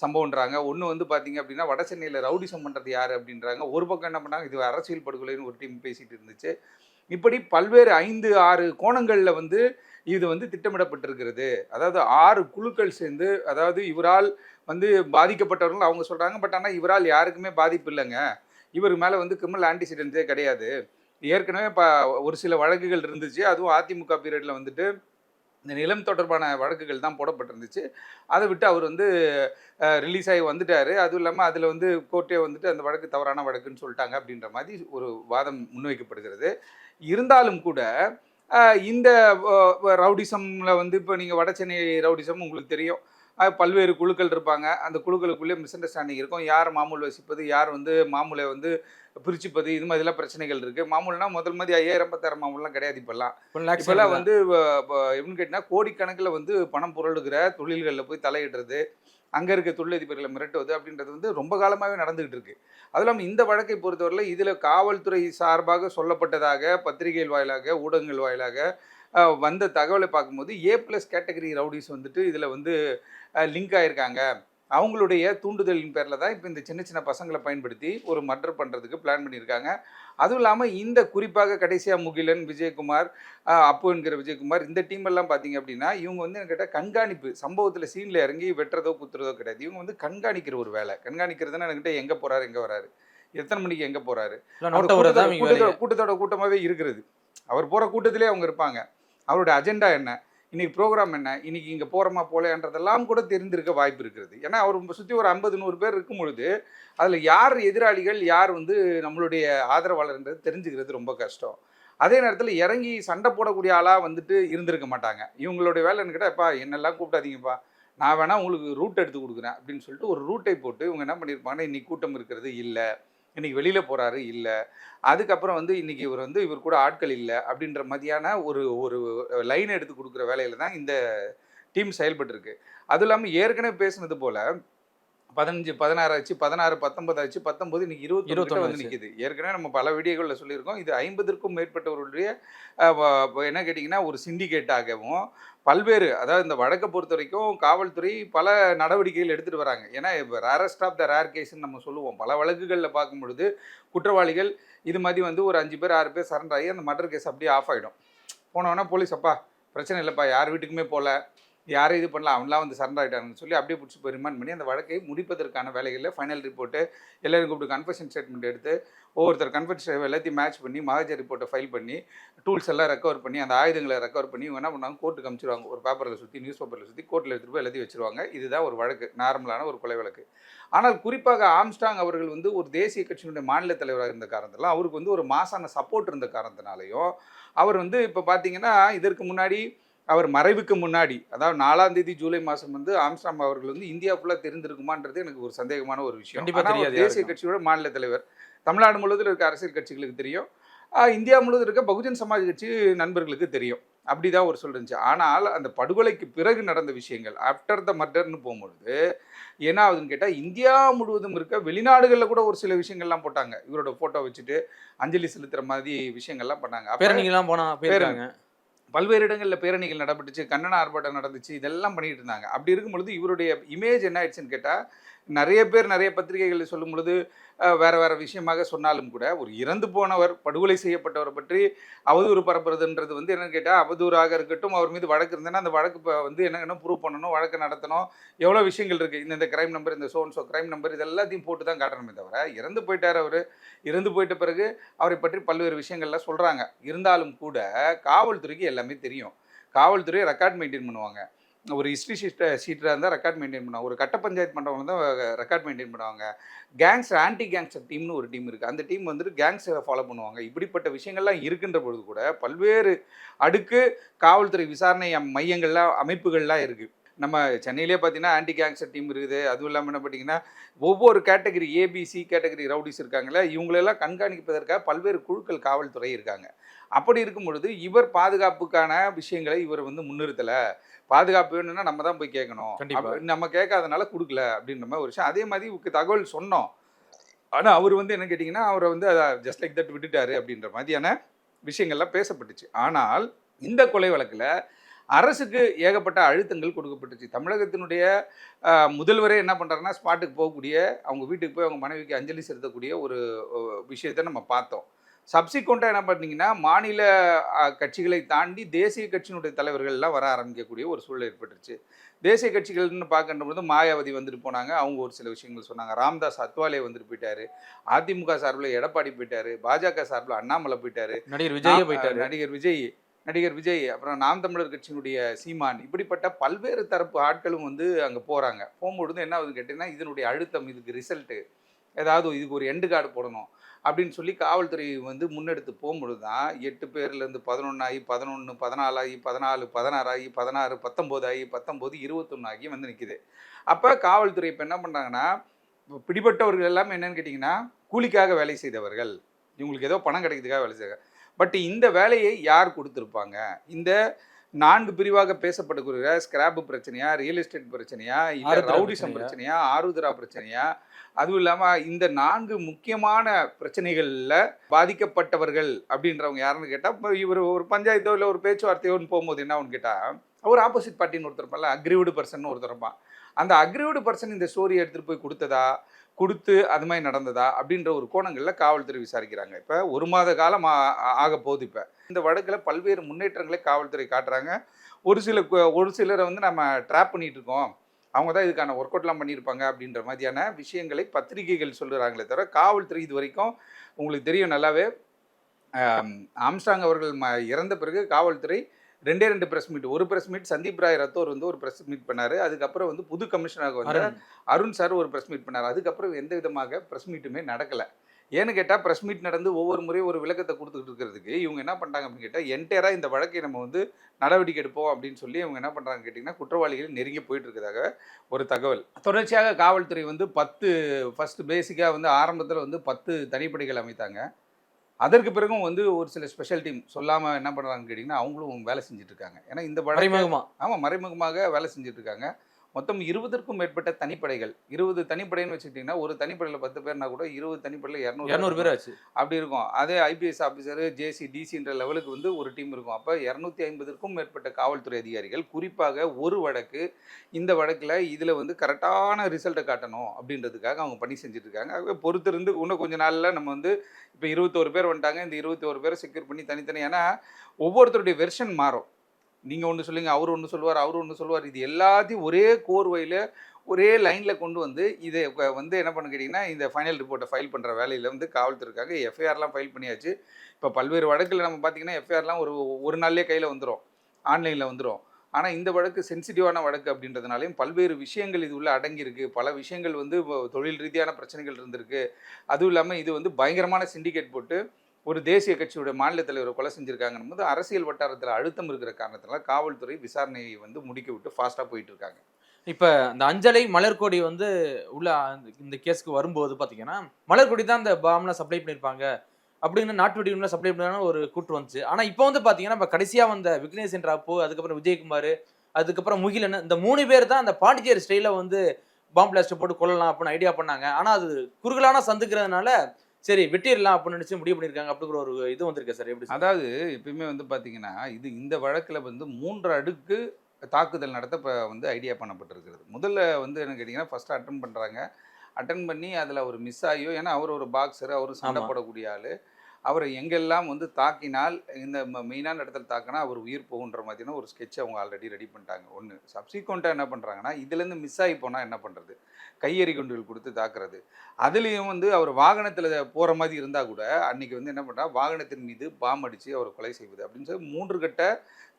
சம்பவம்ன்றாங்க ஒன்று வந்து பார்த்தீங்க அப்படின்னா வட சென்னையில் ரவுடிசம் பண்ணுறது யார் அப்படின்றாங்க. ஒரு பக்கம் என்ன பண்ணாங்க இது அரசியல் படுகொலைன்னு ஒரு டீம் பேசிட்டு இருந்துச்சு. இப்படி பல்வேறு ஐந்து ஆறு கோணங்களில் வந்து இது வந்து திட்டமிடப்பட்டிருக்கிறது. அதாவது ஆறு குழுக்கள் சேர்ந்து அதாவது இவரால் வந்து பாதிக்கப்பட்டவர்கள் அவங்க சொல்கிறாங்க பட் ஆனால் இவரால் யாருக்குமே பாதிப்பு இல்லைங்க. இவர் மேலே வந்து கிரிமினல் ஆன்டிசிடென்ஸே கிடையாது. ஏற்கனவே இப்போ ஒரு சில வழக்குகள் இருந்துச்சு. அதுவும் அதிமுக பீரியடில் வந்துட்டு இந்த நிலம் தொடர்பான வழக்குகள் தான் போடப்பட்டிருந்துச்சு. அதை விட்டு அவர் வந்து ரிலீஸ் ஆகி வந்துட்டார். அதுவும் இல்லாமல் அதில் வந்து கோர்ட்டே வந்துட்டு அந்த வழக்கு தவறான வழக்குன்னு சொல்லிட்டாங்க அப்படின்ற மாதிரி ஒரு வாதம் முன்வைக்கப்படுகிறது. இருந்தாலும் கூட இந்த ரவுடிசமில் வந்து இப்போ நீங்கள் வட சென்னை ரவுடிசம் உங்களுக்கு தெரியும். பல்வேறு குழுக்கள் இருப்பாங்க. அந்த குழுக்களுக்குள்ளே மிஸ் அண்டர்ஸ்டாண்டிங் இருக்கும். யார் மாமூல் வசிப்பது யார் வந்து மாமூலை வந்து பிரிச்சுப்பது இது மாதிரிலாம் பிரச்சனைகள் இருக்குது மாமூல்னா முதல் மாதிரி ஐயாயிரம் பத்தாயிரம் மாமூல்லாம் கிடையாது இப்போல்லாம். இப்போல்லாம் வந்து எப்படின்னு கேட்டிங்கன்னா கோடிக்கணக்கில் வந்து பணம் புரளுகிற தொழில்களில் போய் தலையிடுறது அங்கே இருக்க தொழிலதிபர்களை மிரட்டுவது அப்படின்றது வந்து ரொம்ப காலமாகவே நடந்துகிட்டு இருக்கு. அதுவும் இல்லாமல் இந்த வழக்கை பொறுத்தவரையில் இதில் காவல்துறை சார்பாக சொல்லப்பட்டதாக பத்திரிகைகள் வாயிலாக ஊடகங்கள் வாயிலாக வந்த தகவலை பார்க்கும்போது ஏ ப்ளஸ் கேட்டகரி ரவுடிஸ் வந்துட்டு இதில் வந்து லிங்க் ஆயிருக்காங்க. அவங்களுடைய தூண்டுதலின் பேரில் தான் இப்போ இந்த சின்ன சின்ன பசங்களை பயன்படுத்தி ஒரு மர்டர் பண்ணுறதுக்கு பிளான் பண்ணியிருக்காங்க. அதுவும் இல்லாமல் இந்த குறிப்பாக கடைசியாக முகிலன் விஜயகுமார் அப்பு என்கிற விஜயகுமார் இந்த டீம் எல்லாம் பார்த்தீங்க அப்படின்னா இவங்க வந்து என்கிட்ட கண்காணிப்பு சம்பவத்தில் சீனில் இறங்கி வெட்டுறதோ குத்துறதோ கிடையாது. இவங்க வந்து கண்காணிக்கிற ஒரு வேலை. கண்காணிக்கிறதுனா என்கிட்ட எங்கே போறாரு எங்கே வராரு? எத்தனை மணிக்கு எங்கே கூட்டத்தோட- கூட்டத்தோட கூட்டமாகவே இருக்கிறது. அவர் போகிற கூட்டத்திலே அவங்க இருப்பாங்க. அவருடைய அஜெண்டா என்ன? இன்றைக்கி ப்ரோக்ராம் என்ன? இன்றைக்கி இங்கே போகிறோமா போலையான்றதெல்லாம் கூட தெரிந்திருக்க வாய்ப்பு இருக்கிறது ஏன்னா அவர் சுற்றி ஒரு ஐம்பது நூறு பேர் இருக்கும் பொழுது அதில் யார் எதிராளிகள் யார் வந்து நம்மளுடைய ஆதரவாளர்ன்றது தெரிஞ்சுக்கிறது ரொம்ப கஷ்டம். அதே நேரத்தில் இறங்கி சண்டை போடக்கூடிய ஆளாக வந்துட்டு இருந்திருக்க மாட்டாங்க. இவங்களுடைய வேலைன்னு கேட்டால் எப்பா என்னெல்லாம் கூப்பிடாதீங்கப்பா. நான் வேணால் உங்களுக்கு ரூட் எடுத்து கொடுக்குறேன். அப்படின்னு சொல்லிட்டு ஒரு ரூட்டை போட்டு இவங்க என்ன பண்ணியிருப்பாங்கன்னா இன்றைக்கி கூட்டம் இருக்கிறது இல்லை. இன்னைக்கு வெளியில் போகிறாரு இல்லை. அதுக்கப்புறம் வந்து இன்னைக்கு இவர் வந்து இவர் கூட ஆட்கள் இல்லை அப்படின்ற மாதிரியான ஒரு ஒரு லைன் எடுத்து கொடுக்குற வேலையில தான் இந்த டீம் செயல்பட்டுருக்கு. அதுவும் இல்லாமல் ஏற்கனவே பேசுனது போல பதினஞ்சு பதினாறு ஆச்சு பதினாறு பத்தொன்பது ஆச்சு பத்தொன்பது இன்னைக்கு இருபத்தி இருபத்தொன்னு வந்து. நிற்கிது ஏற்கனவே நம்ம பல வீடியோகளில் சொல்லியிருக்கோம். இது ஐம்பதுக்கும் மேற்பட்டவர்களுடைய என்ன கேட்டிங்கன்னா ஒரு சிண்டிகேட்டாகவும் பல்வேறு அதாவது இந்த வழக்கை பொறுத்த வரைக்கும் காவல்துறை பல நடவடிக்கைகள் எடுத்துகிட்டு வராங்க. ஏன்னா இப்போ ரேரஸ்ட் ஆஃப் த ரேர் கேஸ்ன்னு நம்ம சொல்லுவோம். பல வழக்குகளில் பார்க்கும் பொழுது குற்றவாளிகள் இது மாதிரி வந்து ஒரு அஞ்சு பேர் ஆறு பேர் சரண்டர் ஆகி அந்த மர்டர் கேஸ் அப்படியே ஆஃப் ஆகிடும் போனவொடனே போலீஸ் அப்பா பிரச்சனை இல்லைப்பா. யார் வீட்டுக்குமே போகல யாரும் இது பண்ணல அவன்லாம் வந்து சரண்டர் ஆகிட்டாங்கன்னு சொல்லி அப்படியே பிடிச்சி போய் ரிமாண்ட் பண்ணி அந்த வழக்கை முடிப்பதற்கான வேலைகளில் ஃபைனல் ரிப்போர்ட்டு எல்லாரும் கூப்பிட்டு கன்ஃபெஷன் ஸ்டேட்மெண்ட் எடுத்து ஒவ்வொருத்தர் கன்ஃபெஷன் எல்லாத்தையும் மேட்ச் பண்ணி மகாஜர் ரிப்போர்ட்டை ஃபைல் பண்ணி டூல்ஸ் எல்லாம் ரெக்கவர் பண்ணி அந்த ஆயுதங்களை ரெக்கவர் பண்ணி இவங்க என்ன பண்ணாங்க கோர்ட்டுக்கு அனுப்பிச்சிருவாங்க ஒரு பேப்பரில் சுற்றி நியூஸ் பேப்பரில் சுற்றி கோர்ட்டில் எடுத்துகிட்டு போய் எல்லாத்தையும் வச்சுருவாங்க. இதுதான் ஒரு வழக்கு நார்மலான ஒரு கொலை வழக்கு. ஆனால் குறிப்பாக ஆம்ஸ்டாங் அவர்கள் வந்து ஒரு தேசிய கட்சியினுடைய மாநில தலைவராக இருந்த காரணத்தினால அவருக்கு வந்து ஒரு மாசான சப்போர்ட் இருந்த காரணத்தினாலையும் அவர் வந்து இப்போ பார்த்தீங்கன்னா இதற்கு முன்னாடி அவர் மறைவுக்கு முன்னாடி அதாவது நாலாம் தேதி ஜூலை மாதம் வந்து ஆம்ஸ்டாம் அவர்கள் வந்து இந்தியா ஃபுல்லாக தெரிந்திருக்குமான்றது எனக்கு ஒரு சந்தேகமான ஒரு விஷயம். கண்டிப்பா ஆனா அவர் தெரியாது தேசிய. கட்சியோட மாநில தலைவர். தமிழ்நாடு முழுவதும் இருக்க அரசியல் கட்சிகளுக்கு தெரியும். இந்தியா முழுவதும் இருக்க பகுஜன் சமாஜ் கட்சி நண்பர்களுக்கு தெரியும். அப்படிதான் ஒரு சொல் இருந்துச்சு ஆனால் அந்த படுகொலைக்கு பிறகு நடந்த விஷயங்கள் ஆஃப்டர் த மர்டர்னு போகும்பொழுது என்ன ஆகுதுன்னு கேட்டால் இந்தியா முழுவதும் இருக்க வெளிநாடுகளில் கூட ஒரு சில விஷயங்கள்லாம் போட்டாங்க. இவரோட ஃபோட்டோ வச்சுட்டு அஞ்சலி செலுத்துற மாதிரி விஷயங்கள்லாம் பண்ணாங்க. பேரணிகள்லாம் போனா போயிருக்காங்க. பல்வேறு இடங்களில் பேரணிகள் நடப்பட்டுச்சு கண்ணன ஆர்ப்பாட்டம் நடந்துச்சு இதெல்லாம் பண்ணிட்டு இருந்தாங்க. அப்படி இருக்கும் பொழுது இவருடைய இமேஜ் என்ன ஆயிடுச்சுன்னு கேட்டால் நிறைய பேர் நிறைய பத்திரிகைகளில் சொல்லும் பொழுது வேறு வேற வேற விஷயமாக சொன்னாலும் கூட ஒரு இறந்து போனவர் படுகொலை செய்யப்பட்டவரை பற்றி அவதூறு பரப்புறதுன்றது வந்து என்னன்னு கேட்டால் அவதூறாக இருக்கட்டும் அவர் மீது வழக்கு இருந்தேன்னா அந்த வழக்கு இப்போ வந்து என்னென்ன ப்ரூவ் பண்ணணும் வழக்கு நடத்தணும் எவ்வளோ விஷயங்கள் இருக்குது இந்த இந்த கிரைம் நம்பர் இந்த சோன் சோ கிரைம் நம்பர் இது எல்லாத்தையும் போட்டு தான் காட்டணுமே தவிர இறந்து போயிட்டார் அவர். இறந்து போயிட்ட பிறகு அவரை பற்றி பல்வேறு விஷயங்கள்லாம் சொல்கிறாங்க இருந்தாலும் கூட காவல்துறைக்கு எல்லாமே தெரியும். காவல்துறை ரெக்கார்ட் மெயின்டைன் பண்ணுவாங்க. ஒரு ஹிஸ்ட்ரி ஷீட் ஷீட்டராக இருந்தால் ரெக்கார்ட் மெயின்டைன் பண்ணுவாங்க. ஒரு கட்ட பஞ்சாயத்து பண்ணுறவங்க தான் ரெக்கார்ட் மெயின்டைன் பண்ணுவாங்க. கேங்ஸ்டர் ஆன்டி கேங்ஸ்டர் டீம்னு ஒரு டீம் இருக்குது அந்த டீம் வந்துட்டு கேங்ஸ்டரை ஃபாலோ பண்ணுவாங்க. இப்படிப்பட்ட விஷயங்கள்லாம் இருக்கின்ற பொழுது கூட பல்வேறு அடுக்கு காவல்துறை விசாரணை மையங்கள்லாம் அமைப்புகள்லாம் இருக்குது நம்ம சென்னையிலே பார்த்தீங்கன்னா ஆன்டி கேங்ஸ்டர் டீம் இருக்குது. அதுவும் இல்லாமல் என்ன பார்த்தீங்கன்னா ஒவ்வொரு கேட்டகரி ஏபிசி கேட்டகரி ரவுடிஸ் இருக்காங்களே இவங்களெல்லாம் கண்காணிப்பதற்காக பல்வேறு குழுக்கள் காவல்துறை இருக்காங்க. அப்படி இருக்கும் பொழுது இவர் பாதுகாப்புக்கான விஷயங்களை இவர் வந்து முன்னிறுத்தலை. பாதுகாப்பு வேணும்னா நம்ம தான் போய் கேட்கணும். நம்ம கேட்காதனால கொடுக்கல அப்படின்ற மாதிரி ஒரு விஷயம். அதே மாதிரி இவருக்கு தகவல் சொன்னோம். ஆனால் அவர் வந்து என்ன கேட்டிங்கன்னா அவரை வந்து அதை ஜஸ்ட் லைக் தட் விட்டுட்டாரு அப்படின்ற மாதிரியான விஷயங்கள்லாம் பேசப்பட்டுச்சு. ஆனால் இந்த கொலை வழக்கில் அரசுக்கு ஏகப்பட்ட அழுத்தங்கள் கொடுக்கப்பட்டுச்சு. தமிழகத்தினுடைய முதல்வரே என்ன பண்ணுறாருன்னா ஸ்பாட்டுக்கு போகக்கூடிய அவங்க வீட்டுக்கு போய் அவங்க மனைவிக்கு அஞ்சலி செலுத்தக்கூடிய ஒரு விஷயத்தை நம்ம பார்த்தோம். சப்சிக்வெண்ட்டாக என்ன பண்ணீங்கன்னா மாநில கட்சிகளை தாண்டி தேசிய கட்சியினுடைய தலைவர்கள்லாம் வர ஆரம்பிக்கக்கூடிய ஒரு சூழல் ஏற்பட்டுருச்சு. தேசிய கட்சிகள்னு பார்க்கின்ற பொழுது மாயாவதி வந்துட்டு போனாங்க. அவங்க ஒரு சில விஷயங்கள் சொன்னாங்க. ராம்தாஸ் அத்வாலே வந்துட்டு போயிட்டாரு. அதிமுக சார்பில் எடப்பாடி போயிட்டாரு. பாஜக சார்பில் அண்ணாமலை போயிட்டாரு. நடிகர் விஜயே போயிட்டாரு. நடிகர் விஜய் நடிகர் விஜய் அப்புறம் நாம் தமிழர் கட்சியினுடைய சீமான் இப்படிப்பட்ட பல்வேறு தரப்பு ஆட்களும் வந்து அங்கே போகிறாங்க போகும்பொழுது என்ன ஆகுதுன்னு கேட்டிங்கன்னா இதனுடைய அழுத்தம் இதுக்கு ரிசல்ட்டு ஏதாவது இதுக்கு ஒரு எண்டு கார்டு போடணும். அப்படின்னு சொல்லி காவல்துறை வந்து முன்னெடுத்து போகும்பொழுது தான் எட்டு பேர்லேருந்து பதினொன்றாகி பதினொன்று பதினாலாகி பதினாலு பதினாறாகி பதினாறு பத்தொம்போது ஆகி பத்தொம்போது இருபத்தொன்னாகி வந்து நிற்கிது அப்போ காவல்துறை இப்போ என்ன பண்ணுறாங்கன்னா பிடிபட்டவர்கள் எல்லாமே என்னென்னு கேட்டிங்கன்னா கூலிக்காக வேலை செய்தவர்கள். இவங்களுக்கு ஏதோ பணம் கிடைக்கிறதுக்காக வேலை செய்ய பட் இந்த வேலையை யார் கொடுத்துருப்பாங்க? இந்த நான்கு பிரிவாக பேசப்படக்கூடிய ஸ்கிராப் பிரச்சனையா ரியல் எஸ்டேட் பிரச்சனையா இல்லை ரவுடிசம் பிரச்சனையா? ஆருத்ரா பிரச்சனையா? அதுவும் இல்லாமல் இந்த நான்கு முக்கியமான பிரச்சனைகளில் பாதிக்கப்பட்டவர்கள் அப்படின்றவங்க யாருன்னு கேட்டால் இவர் ஒரு பஞ்சாயத்தோ இல்லை ஒரு பேச்சுவார்த்தையோன்னு போகும்போது என்ன ஆகும்னு கேட்டால் ஒரு ஆப்போசிட் பார்ட்டின்னு ஒருத்தர் இருப்பான்ல அக்ரிவ்டு பர்சன் ஒருத்தர் இருப்பான். அந்த அக்ரிவ்டு பர்சன் இந்த ஸ்டோரியை எடுத்துகிட்டு போய் கொடுத்ததா? கொடுத்து அது மாதிரி நடந்ததா அப்படின்ற ஒரு கோணங்களில் காவல்துறை விசாரிக்கிறாங்க. இப்போ ஒரு மாத காலம் ஆ- ஆக போகுது இப்போ. இந்த வழக்கில் பல்வேறு முன்னேற்றங்களை காவல்துறை காட்டுறாங்க. ஒரு சில ஒரு சிலரை வந்து நம்ம ட்ராப் பண்ணிகிட்டு இருக்கோம். அவங்க தான் இதுக்கான ஒர்க் அவுட்லாம் பண்ணியிருப்பாங்க அப்படின்ற மாதிரியான விஷயங்களை பத்திரிகைகள் சொல்லுறாங்களே தவிர காவல்துறை இது வரைக்கும் உங்களுக்கு தெரியும் நல்லாவே. ஆம்ஸ்டாங் அவர்கள் ம இறந்த பிறகு காவல்துறை ரெண்டே ரெண்டு ப்ரெஸ் மீட் ஒரு ப்ரெஸ் மீட் சந்தீப் ராய் ரத்தோர் வந்து ஒரு ப்ரெஸ் மீட் பண்ணாரு. அதுக்கப்புறம் வந்து புது கமிஷனராக வந்து அருண். சார் ஒரு ப்ரெஸ் மீட் பண்ணார். அதுக்கப்புறம் எந்த விதமாக ப்ரெஸ் மீட்டுமே நடக்கலை. ஏன்னு கேட்டால் ப்ரெஸ் மீட் நடந்து ஒவ்வொரு முறையும் ஒரு விளக்கத்தை கொடுத்துக்கிட்டு இருக்கிறதுக்கு இவங்க என்ன பண்ணுறாங்க அப்படின்னு கேட்டால் என்டையராக இந்த வழக்கை நம்ம வந்து நடவடிக்கை எடுப்போம் அப்படின்னு சொல்லி இவங்க என்ன பண்ணுறாங்க கேட்டிங்கன்னா குற்றவாளிகள் நெருங்கி போயிட்டு இருக்கிறதாக ஒரு தகவல். தொடர்ச்சியாக காவல்துறை வந்து பத்து ஃபர்ஸ்ட் பேசிக்காக வந்து ஆரம்பத்தில் வந்து பத்து தனிப்படைகள் அமைத்தாங்க. அதற்கு பிறகும் வந்து ஒரு சில ஸ்பெஷல் டீம் சொல்லாமல் என்ன பண்ணுறாங்கன்னு கேட்டிங்கன்னா அவங்களும் வேலை செஞ்சுட்டு இருக்காங்க. ஏன்னா இந்த வழக்கு மறைமுகமா. ஆமாம் மறைமுகமாக வேலை செஞ்சுட்டு இருக்காங்க. மொத்தம் இருபதற்கும் மேற்பட்ட தனிப்படைகள். இருபது தனிப்படைன்னு வச்சுக்கிட்டிங்கன்னா ஒரு தனிப்படையில் பத்து பேர்னா கூட இருபது தனிப்படையில் இரநூறு இருநூறு பேர் ஆச்சு. அப்படி இருக்கும். அதே ஐபிஎஸ் ஆஃபீஸரு ஜேசி டிசின்ற லெவலுக்கு வந்து ஒரு டீம் இருக்கும். அப்போ இரநூத்தி ஐம்பதுக்கும் மேற்பட்ட காவல்துறை அதிகாரிகள் குறிப்பாக ஒரு வழக்கு இந்த வழக்கில் இதில் வந்து கரெக்டான ரிசல்ட்டை காட்டணும் அப்படின்றதுக்காக அவங்க பணி செஞ்சுட்டு இருக்காங்க ஆகவே பொறுத்திருந்து இன்னும் கொஞ்ச நாளில் நம்ம வந்து இப்போ இருபத்தோரு பேர் வந்துட்டாங்க. இந்த இருபத்தோரு பேரை செக்யூர் பண்ணி தனித்தனி ஏன்னா ஒவ்வொருத்தருடைய வெர்ஷன் மாறும். நீங்கள் ஒன்று சொல்லுங்க அவர் ஒன்று சொல்லுவார் அவர் ஒன்று சொல்லுவார். இது எல்லாத்தையும் ஒரே கோர்வையில் ஒரே லைனில் கொண்டு வந்து இதை வந்து என்ன பண்ண கேட்டிங்கன்னா இந்த ஃபைனல் ரிப்போர்ட்டை ஃபைல் பண்ணுற வேலையில் வந்து காவல்துறைக்காக எஃப்ஐஆர்லாம் ஃபைல் பண்ணியாச்சு. இப்போ பல்வேறு வழக்கில் நம்ம பார்த்தீங்கன்னா எஃப்ஐஆர்லாம் ஒரு ஒரு நாள்லேயே கையில் வந்துடும் ஆன்லைனில் வந்துடும் ஆனால் இந்த வழக்கு சென்சிட்டிவான வழக்கு அப்படின்றதுனாலையும் பல்வேறு விஷயங்கள் இது உள்ள அடங்கியிருக்கு. பல விஷயங்கள் வந்து தொழில் ரீதியான பிரச்சனைகள் இருந்திருக்கு. அதுவும் இல்லாமல் இது வந்து பயங்கரமான சிண்டிகேட் போட்டு ஒரு தேசிய கட்சியோட மாநில தலைவரை கொலை செஞ்சுருக்காங்கன்னு போது அரசியல் வட்டாரத்தில் அழுத்தம் இருக்கிற காரணத்தினால காவல்துறை விசாரணையை வந்து முடிக்க விட்டு ஃபாஸ்ட்டாக போயிட்டு இருக்காங்க. அந்த இந்த அஞ்சலை மலர்கொடி வந்து உள்ள அந்த- இந்த கேஸுக்கு வரும்போது பார்த்தீங்கன்னா மலர்கொடி தான் இந்த பாம்லாம் சப்ளை பண்ணியிருப்பாங்க அப்படின்னு நாட்டு வெடிகுண்டுலாம் சப்ளை பண்ணான ஒரு கூட்டு வந்துச்சு. ஆனால் இப்போ வந்து பார்த்தீங்கன்னா இப்போ கடைசியாக வந்த விக்னேஷன் ராப்பு அதுக்கப்புறம் விஜயகுமார் அதுக்கப்புறம் முகிலன் இந்த மூணு பேர் தான் அந்த பாண்டிச்சேரி ஸ்டைலில் வந்து பாம்பு பிளாஸ்ட் போட்டு கொல்லலாம் அப்படின்னு ஐடியா பண்ணாங்க. ஆனால் அது குறுகலான சந்துக்கிறதுனால சரி வெட்டிடலாம் அப்படின்னு நினைச்சு முடிவு பண்ணிருக்காங்க அப்படிங்கிற ஒரு இது வந்திருக்கு சார். எப்படி? அதாவது எப்பயுமே வந்து பார்த்தீங்கன்னா இது இந்த வழக்கில் வந்து மூன்று அடுக்கு தாக்குதல் நடத்த இப்போ வந்து ஐடியா பண்ணப்பட்டிருக்கிறது. முதல்ல வந்து என்ன கேட்டிங்கன்னா ஃபஸ்ட்டு அட்டன் பண்ணுறாங்க அட்டன் பண்ணி அதில் அவர் மிஸ் ஆகியோ ஏன்னா அவர் ஒரு பாக்ஸர் அவர் சண்டை. போடக்கூடிய ஆள். அவரை எங்கெல்லாம் வந்து தாக்கினால் இந்த மெயினான இடத்துல தாக்கினா அவர் உயிர் போகுன்ற மாதிரியான ஒரு ஸ்கெட்ச் அவங்க ஆல்ரெடி ரெடி பண்ணிட்டாங்க. ஒன்று சப்சிக்வெண்ட்டாக என்ன பண்ணுறாங்கன்னா இதுலேருந்து மிஸ் ஆகி போனால் என்ன பண்ணுறது கையெறி குண்டுகள் கொடுத்து தாக்குறது. அதுலேயும் வந்து அவர் வாகனத்தில் போகிற மாதிரி இருந்தால் கூட அன்றைக்கி வந்து என்ன பண்ணுறா வாகனத்தின் மீது பாம் அடித்து அவரை கொலை செய்வது அப்படின்னு சொல்லி மூன்று கட்ட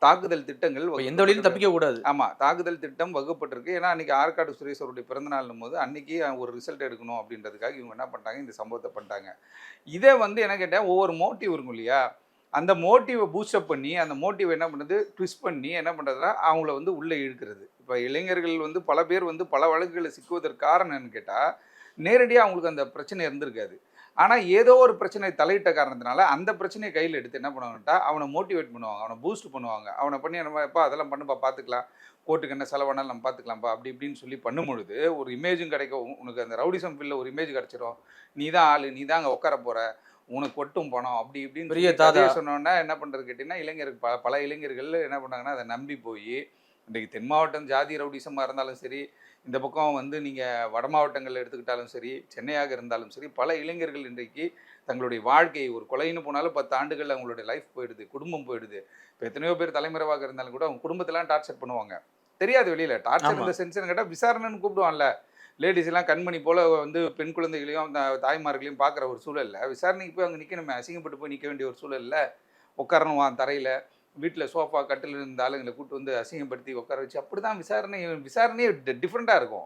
தாக்குதல் திட்டங்கள் எந்த வழியிலும் தப்பிக்க கூடாது. ஆமாம் தாக்குதல் திட்டம் வகுப்பட்டிருக்கு. ஏன்னா அன்றைக்கி ஆற்காடு சுரேஷ் அவருடைய பிறந்தநாள்னும் போது அன்றைக்கி ஒரு ரிசல்ட் எடுக்கணும் அப்படின்றதுக்காக இவங்க என்ன பண்ணிட்டாங்க? இந்த சம்பவத்தை பண்ணிட்டாங்க. இதை வந்து என்ன கேட்டேன்? ஒவ்வொரு மோட்டிவ் இருக்கும் இல்லையா? அந்த மோட்டிவை பூஸ்டப் பண்ணி அந்த மோட்டிவ் என்ன பண்ணுது? ட்விஸ்ட் பண்ணி என்ன பண்ணுறதுனா அவங்கள வந்து உள்ளே இழுக்கிறது. இப்போ இளைஞர்கள் வந்து பல பேர் வந்து பல வழக்குகளில் சிக்குவதற்கு காரணம் என்னன்னு கேட்டால் நேரடியாக அவங்களுக்கு அந்த பிரச்சனை இருந்திருக்காது. ஆனால் ஏதோ ஒரு பிரச்சனை தலையிட்ட காரணத்தினால அந்த பிரச்சனையை கையில் எடுத்து என்ன பண்ணுவாங்கட்டா அவனை மோட்டிவேட் பண்ணுவாங்க அவனை பூஸ்ட் பண்ணுவாங்க. அவனை பண்ணி நம்ம எப்பா அதெல்லாம் பண்ணுப்பா பார்த்துக்கலாம் கோர்ட்டுக்கு என்ன செலவானாலும் நம்ம பார்த்துக்கலாம்ப்பா அப்படி இப்படின்னு சொல்லி பண்ணும் பொழுது ஒரு இமேஜும் கிடைக்கும் உனக்கு அந்த ரவுடிசம் ஃபீல்டில் ஒரு இமேஜ் கிடச்சிரும். நீ தான் ஆள் நீ தான் அங்கே உட்கார போகிற உனக்கு கொட்டும் பணம் அப்படி இப்படின்னு பெரிய சொல்லி தாதா. கதையை சொன்னோன்னா என்ன பண்ணுறது கேட்டிங்கன்னா இளைஞருக்கு பல பல இளைஞர்கள் என்ன பண்ணாங்கன்னா அதை நம்பி போய் இன்றைக்கு தென் மாவட்டம் ஜாதி ரவுடிசமாக இருந்தாலும் சரி இந்த பக்கம் வந்து நீங்கள் வட மாவட்டங்கள் எடுத்துக்கிட்டாலும் சரி சென்னையாக இருந்தாலும் சரி பல இளைஞர்கள் இன்றைக்கு தங்களுடைய வாழ்க்கை ஒரு கொலைன்னு போனாலும் பத்து ஆண்டுகள் அவங்களுடைய லைஃப் போயிடுது குடும்பம் போயிடுது. இப்போ எத்தனையோ பேர் தலைமறைவாக இருந்தாலும் கூட அவங்க குடும்பத்தெல்லாம் டார்ச்சர் பண்ணுவாங்க. தெரியாது வெளியில். டார்ச்சர். இந்த சென்ஸ்னு கேட்டால் விசாரணைன்னு கூப்பிடுவான்ல. லேடிஸ் எல்லாம் கண்மணி போல வந்து பெண் குழந்தைகளையும் த- தாய்மார்களையும் பார்க்குற ஒரு சூழல்ல விசாரணைக்கு போய் அங்கே நிற்கணுமே அசிங்கப்பட்டு போய் நிற்க வேண்டிய ஒரு சூழல்ல உட்காரணுமா தரையில். வீட்டில் சோஃபா கட்டில் இருந்த ஆளுங்களை கூட்டு வந்து அசிங்கப்படுத்தி உட்கார வச்சு அப்படி தான் விசாரணை விசாரணையே டிஃப்ரெண்ட்டாக இருக்கும்.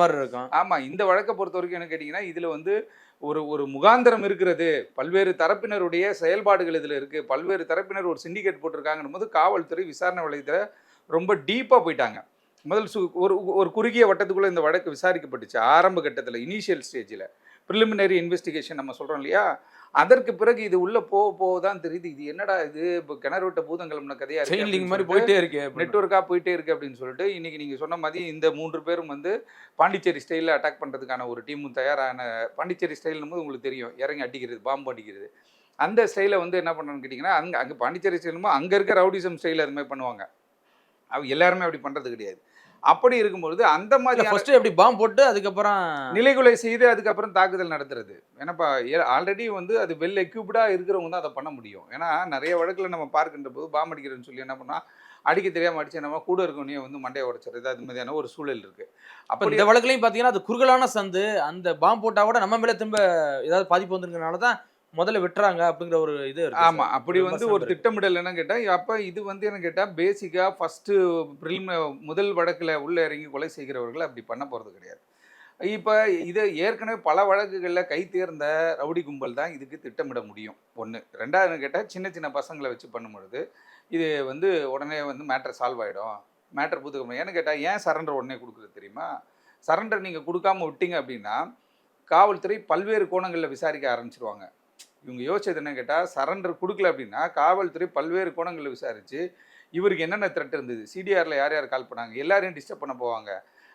மாதிரி இருக்கும். ஆமாம் இந்த வழக்கை பொறுத்த வரைக்கும் என்ன கேட்டிங்கன்னா இதில் வந்து ஒரு ஒரு முகாந்திரம் இருக்கிறது. பல்வேறு தரப்பினருடைய செயல்பாடுகள் இதில் இருக்குது பல்வேறு தரப்பினர் ஒரு சிண்டிகேட் போட்டிருக்காங்கன்னும் போது காவல்துறை விசாரணை வளையத்தில் ரொம்ப டீப்பாக போயிட்டாங்க. முதல் சு ஒரு ஒரு குறுகிய வட்டத்துக்குள்ளே இந்த வழக்கு விசாரிக்கப்பட்டுச்சு. ஆரம்ப கட்டத்தில் இனிஷியல் ஸ்டேஜில் ப்ரிலிமினரி இன்வெஸ்டிகேஷன் நம்ம சொல்கிறோம் இல்லையா? அதற்கு பிறகு இது உள்ளே போக போக தான் தெரியுது. இது என்னடா இது? இப்போ கிணறு விட்ட பூதங்கிழம்ன கதையாக செயின் லிங்க் மாதிரி இருக்கு போயிட்டே இருக்கு. நெட்ஒர்க்காக போயிட்டே இருக்கு அப்படின்னு சொல்லிட்டு இன்னைக்கு நீங்கள் சொன்ன மாதிரி இந்த மூன்று பேரும் வந்து பாண்டிச்சேரி ஸ்டைலில் அட்டாக் பண்ணுறதுக்கான ஒரு டீமும் தயாரான பாண்டிச்சேரி ஸ்டைல்னும் போது உங்களுக்கு தெரியும். இறங்கி அடிக்கிறது பாம்பு அடிக்கிறது. அந்த ஸ்டைலை வந்து என்ன பண்ணணும்னு கேட்டிங்கன்னா அங்கே அங்கே பாண்டிச்சேரி ஸ்டைலுமோ அங்கே இருக்க ரவுடிசம் ஸ்டைல் அது மாதிரி பண்ணுவாங்க. அவங்க எல்லாருமே அப்படி பண்ணுறது கிடையாது. அப்படி இருக்கும்பொழுது அந்த மாதிரி ஃபர்ஸ்ட் எப்படி பாம்பு போட்டு அதுக்கப்புறம் நிலைகுலை செய்து அதுக்கப்புறம் தாக்குதல் நடத்துறது. ஏன்னாப்பா ஆல்ரெடி வந்து அது வெல் எக்யூப்டாக இருக்கிறவங்க தான் அதை பண்ண முடியும். ஏன்னா நிறைய வழக்கில் நம்ம பார்க்கின்ற போது பாம்பு அடிக்கிறேன்னு சொல்லி என்ன பண்ணா அடிக்க தெரியாமல் அடிச்சு நம்ம கூட இருக்கவனையே வந்து மண்டையை உடைச்சிறது அது மாதிரியான ஒரு சூழல் இருக்கு. அப்ப இந்த வழக்குலையும் பாத்தீங்கன்னா அது குறுகலான சந்து அந்த பாம்பு போட்டா கூட நம்ம மேல திரும்ப ஏதாவது பாதிப்பு வந்திருக்கனால தான் முதல்ல விட்டுறாங்க அப்படிங்கிற ஒரு இது இருக்கு ஆமா சார். அப்படி வந்து ஒரு. திட்டமிடல் என்ன கேட்டா அப்ப இது வந்து என்ன கேட்டா பேசிக்கா ஃபர்ஸ்ட் பிரிலிம் முதல் வழக்குல உள்ள இறங்கி கொலை செய்கிறவர்கள் அப்படி பண்ண போறது கிடையாது. இப்போ இது ஏற்கனவே பல வழக்குகளில் கை தேர்ந்த ரவுடி கும்பல் தான் இதுக்கு திட்டமிட முடியும். ஒன்று ரெண்டாவது கேட்டால் சின்ன சின்ன பசங்களை வச்சு பண்ணும்பொழுது இது வந்து உடனே வந்து மேட்டர் சால்வ் ஆகிடும் மேட்டர் புதுக்கம் ஏன்னு கேட்டால் ஏன் சரண்டர் உடனே கொடுக்குறது தெரியுமா? சரண்டர் நீங்கள் கொடுக்காம விட்டீங்க அப்படின்னா காவல்துறை பல்வேறு கோணங்களில் விசாரிக்க ஆரம்பிச்சிருவாங்க. இவங்க யோசிச்சது என்ன கேட்டால் சரண்டர் கொடுக்கல அப்படின்னா காவல்துறை பல்வேறு கோணங்களில் விசாரித்து இவருக்கு என்னென்ன த்ரெட் இருந்தது? சிடிஆரில் யார் யார் கால் பண்ணாங்க? எல்லாரையும் டிஸ்டர்ப் பண்ண போவாங்க.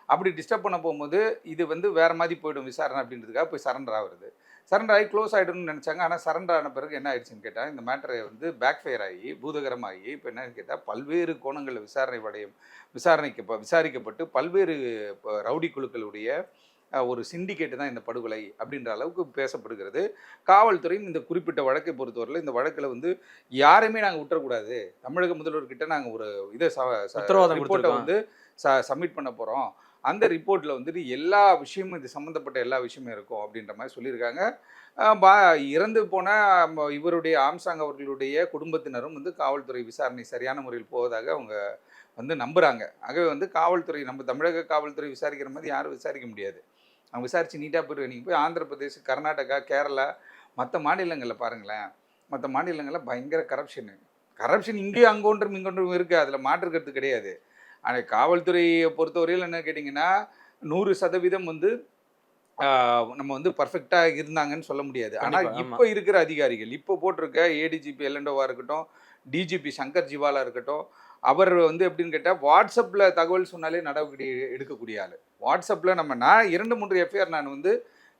அப்படி டிஸ்டர்ப் பண்ண போகும்போது இது வந்து வேறு மாதிரி போயிடும் விசாரணை அப்படின்றதுக்காக போய் சரண்டர் ஆகுறது. சரண்டர் ஆகி க்ளோஸ் ஆகிடும்னு நினச்சாங்க. ஆனால் சரண்டர் ஆன பிறகு என்ன ஆயிடுச்சுன்னு கேட்டால் இந்த மேட்டரை வந்து பேக் ஃபயர் ஆகி பூதகரமாகி இப்போ என்னன்னு கேட்டால் பல்வேறு கோணங்களில் விசாரணை வடையும் விசாரணைக்கு விசாரிக்கப்பட்டு பல்வேறு இப்போ ரவுடி குழுக்களுடைய ஒரு சிண்டிகேட்டு தான் இந்த படுகொலை அப்படின்ற அளவுக்கு பேசப்படுகிறது. காவல்துறையும் இந்த குறிப்பிட்ட வழக்கை பொறுத்தவரையில் இந்த வழக்கில் வந்து யாருமே நாங்கள் விட்டுறக்கூடாது. தமிழக முதல்வர்கிட்ட நாங்கள் ஒரு இதை ரிப்போர்ட்டை. வந்து ச சப்மிட் பண்ண போகிறோம் அந்த ரிப்போர்ட்டில் வந்துட்டு எல்லா விஷயமும் இது சம்மந்தப்பட்ட எல்லா விஷயமும் இருக்கும் அப்படின்ற மாதிரி சொல்லியிருக்காங்க. பா இறந்து போன இவருடைய ஆம்சாங் அவர்களுடைய குடும்பத்தினரும் வந்து காவல்துறை விசாரணை சரியான முறையில் போவதாக அவங்க வந்து நம்புகிறாங்க ஆகவே வந்து காவல்துறை நம்ம தமிழக காவல்துறை விசாரிக்கிற மாதிரி யாரும் விசாரிக்க முடியாது. அவங்க விசாரித்து நீட்டாக போயிட்டு நீங்கள் போய் ஆந்திர பிரதேஷ் கர்நாடகா கேரளா மற்ற மாநிலங்களில் பாருங்களேன் மற்ற மாநிலங்களில் பயங்கர கரப்ஷனு கரப்ஷன் இங்கேயும் அங்கொன்றும் இங்கொன்றும் இருக்குது அதில் மாற்றுக்கிறது கிடையாது. ஆனால் காவல்துறையை பொறுத்தவரையில் என்ன கேட்டிங்கன்னா நூறு சதவீதம் வந்து நம்ம வந்து பர்ஃபெக்டாக இருந்தாங்கன்னு சொல்ல முடியாது. ஆனால். இப்போ இருக்கிற அதிகாரிகள் இப்போ போட்டிருக்க ஏடிஜிபி எல்லண்டோவா இருக்கட்டும் டிஜிபி சங்கர் ஜிவாலா இருக்கட்டும் அவர் வந்து எப்படின்னு கேட்டால் வாட்ஸ்அப்பில் தகவல் சொன்னாலே நடவடிக்கை எடுக்கக்கூடிய ஆள். வாட்ஸ்அப்பில் நம்ம நான் இரண்டு மூன்று எஃப்ஐஆர் நான் வந்து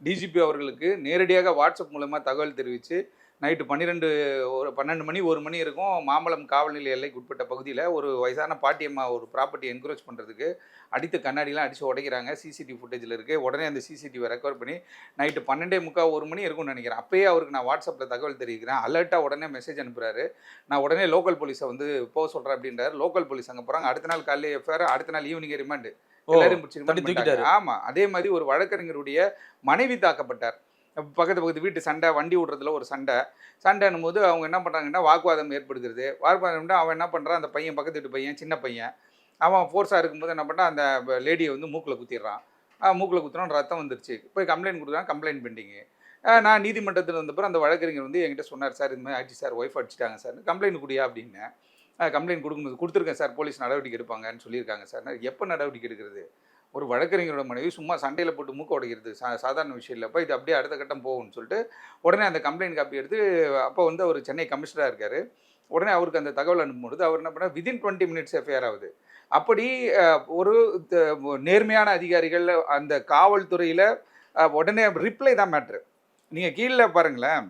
டிஜிபி அவர்களுக்கு நேரடியாக வாட்ஸ்அப் மூலமாக தகவல் தெரிவித்து நைட்டு பன்னிரெண்டு ஒரு பன்னெண்டு மணி ஒரு மணி இருக்கும். மாம்பழம் காவல் நிலைய எல்லைக்கு உட்பட்ட பகுதியில் ஒரு வயசான பாட்டியம்மா ஒரு ப்ராப்பர்ட்டி என்கரேஜ் பண்ணுறதுக்கு அடித்த கண்ணாடிலாம் அடித்து உடைக்கிறாங்க. சிசிடிவி ஃபுட்டேஜில் இருக்குது உடனே அந்த சிசிடிவி ரெக்கவர் பண்ணி நைட்டு பன்னெண்டே முக்கால் ஒரு மணி இருக்கும்னு நினைக்கிறேன். அப்பயே அவருக்கு நான் வாட்ஸ்அப்பில் தகவல் தெரிவிக்கிறேன். அலர்ட்டாக உடனே மெசேஜ் அனுப்புறாரு. நான் உடனே லோக்கல் போலீஸை வந்து போக சொல்கிறேன் அப்படின்றாரு. லோக்கல் போலீஸ் அங்கே போகிறாங்க அடுத்த நாள் காலையில் எஃப்ஐஆர் அடுத்த நாள் ஈவினிங் ரிமாண்டு எல்லாரும் பிடிச்சி தட்டி remand தூக்கிட்டாரு. பண்ணிட்டாங்க. ஆமா. அதே மாதிரி ஒரு வழக்கறிஞருடைய மனைவி தாக்கப்பட்டார். பக்கத்து பக்கத்து வீட்டு சண்டை வண்டி விடுறதுல ஒரு சண்டை. சண்டைன்னும் போது அவங்க என்ன பண்ணுறாங்கன்னா வாக்குவாதம் ஏற்படுகிறது வாக்குவாதம்னா அவன் என்ன பண்ணுறான் அந்த பையன் பக்கத்து வீட்டு பையன் சின்ன பையன். அவன் ஃபோர்ஸாக இருக்கும்போது என்ன பண்ணுறான் அந்த லேடியை வந்து மூக்கில் குத்திடுறான். மூக்கில் குத்துறான் ரத்தம் வந்துருச்சு. போய் கம்ப்ளைண்ட் கொடுக்குறான் கம்ப்ளைண்ட் பெண்டிங்கு நான் நீதிமன்றத்தில் வந்தப்பறம் அந்த வழக்கறிஞர் வந்து என்கிட்ட சொன்னார் சார் இது மாதிரி ஆச்சு சார் ஒய்ஃப் அடிச்சிட்டாங்க சார். கம்ப்ளைண்ட் குடியா? அப்படின்னு. கம்ப்ளைண்ட் கொடுக்கும்போது கொடுத்துருக்கேன் சார். போலீஸ் நடவடிக்கை எடுப்பாங்கன்னு சொல்லியிருக்காங்க சார். எப்போ நடவடிக்கை எடுக்கிறது? ஒரு வழக்கறிஞரோட மனைவி சும்மா சண்டையில் போட்டு மூக்க உடைக்கிறது சா சாதாரண விஷயம் இல்லை. இது அப்படியே அடுத்த கட்டம் போகும்னு சொல்லிட்டு உடனே அந்த கம்ப்ளைண்ட் காப்பி எடுத்து அப்போ வந்து அவர் சென்னை கமிஷனராக இருக்கார். உடனே அவருக்கு அந்த தகவல் அனுப்பும்போது அவர் என்ன பண்ணார்? விதின் டுவெண்ட்டி மினிட்ஸ் எஃப்ஐஆர் ஆகுது. அப்படி ஒரு நேர்மையான அதிகாரிகள் அந்த காவல்துறையில் உடனே ரிப்ளை தான் மேட்ரு நீங்கள் கீழே பாருங்களேன்.